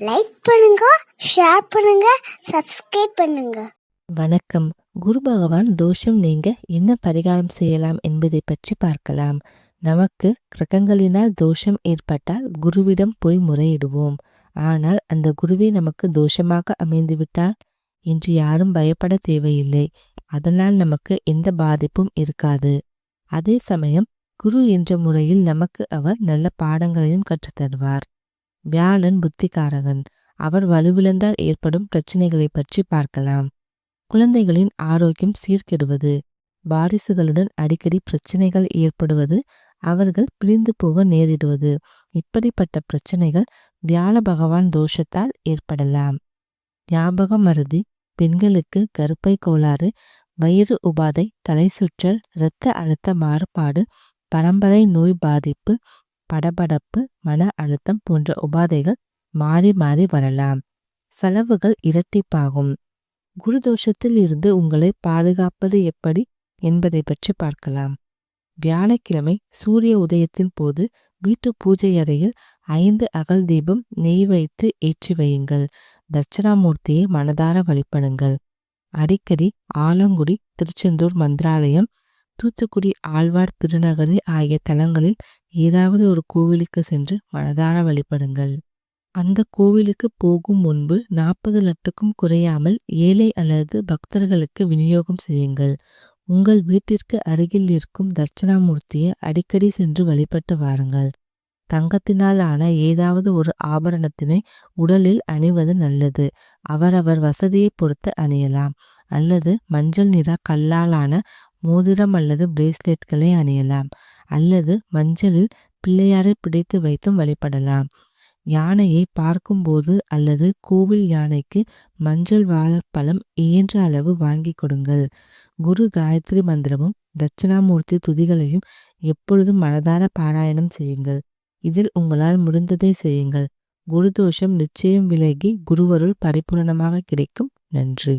Like பண்ணுங்க share பண்ணுங்க subscribe பண்ணுங்க. வணக்கம். குரு பகவான் தோஷம் நீங்க என்ன பரிகாரம் செய்யலாம் என்பதை பற்றி பார்க்கலாம். நமக்கு கிரகங்களினால் தோஷம் ஏற்பட்டால் குருவிடம் போய் முறையிடுவோம். ஆனால் அந்த குருவே நமக்கு தோஷமாக அமைந்துவிட்டால் இன்று யாரும் பயப்பட தேவையில்லை. அதனால் நமக்கு எந்த பாதிப்பும் இருக்காது. அதே சமயம் குரு என்ற முறையில் நமக்கு அவர் நல்ல பாடங்களையும் கற்றுத்தருவார். வியாழன் புத்திகாரகன். அவர் வலுவிழந்தால் ஏற்படும் பிரச்சனைகளை பற்றி பார்க்கலாம். குழந்தைகளின் ஆரோக்கியம் சீர்கெடுவது. வாரிசுகளுடன் அடிக்கடி பிரச்சனைகள் ஏற்படுவது அவர்கள் பிரிந்து போக நேரிடுவது. இப்படிப்பட்ட பிரச்சனைகள் வியாழ பகவான் தோஷத்தால் ஏற்படலாம். ஞாபக மருதி பெண்களுக்கு கருப்பை கோளாறு வயிறு உபாதை தலை சுற்றல் இரத்த அழுத்த மாறுபாடு பரம்பரை நோய் பாதிப்பு படபடப்பு மன அழுத்தம் போன்ற உபாதைகள் மாறி மாறி வரலாம். செலவுகள் இரட்டிப்பாகும். குரு தோஷத்தில் இருந்து உங்களை பாதுகாப்பது எப்படி என்பதை பற்றி பார்க்கலாம். வியாழக்கிழமை சூரிய உதயத்தின் போது வீட்டு பூஜை அறையில் ஐந்து அகல் தீபம் நெய் வைத்து ஏற்றி வையுங்கள். தட்சிணாமூர்த்தியை மனதார வழிபடுங்கள். அடிக்கடி ஆலங்குடி திருச்செந்தூர் மந்திராலயம் தூத்துக்குடி ஆழ்வார் திருநகரி ஆகிய தலங்களில் ஏதாவது ஒரு கோவிலுக்கு சென்று மனதார வழிபடுங்கள். அந்த கோவிலுக்கு போகும் முன்பு நாற்பது லட்டுக்கும் குறையாமல் ஏழை அல்லது பக்தர்களுக்கு விநியோகம் செய்யுங்கள். உங்கள் வீட்டிற்கு அருகில் இருக்கும் தட்சிணாமூர்த்தியை அடிக்கடி சென்று வழிபட்டு வாருங்கள். தங்கத்தினால் ஆன ஏதாவது ஒரு ஆபரணத்தினை உடலில் அணிவது நல்லது. அவரவர் வசதியை பொறுத்து அணியலாம். அல்லது மஞ்சள் நிற கல்லாலான மோதிரம் அல்லது பிரேஸ்லெட்களை அணியலாம் அல்லது மஞ்சளில் பிள்ளையாரை பிடித்து வைத்தும் வழிபடலாம். யானையை பார்க்கும்போது அல்லது கோவில் யானைக்கு மஞ்சள் வாழைப்பழம் இயன்ற அளவு வாங்கி கொடுங்கள். குரு காயத்ரி மந்திரமும் தட்சிணாமூர்த்தி துதிகளையும் எப்பொழுதும் மனதார பாராயணம் செய்யுங்கள். இதில் உங்களால் முடிந்ததை செய்யுங்கள். குரு தோஷம் நிச்சயம் விலகி குருவருள் பரிபூரணமாக கிடைக்கும். நன்றி.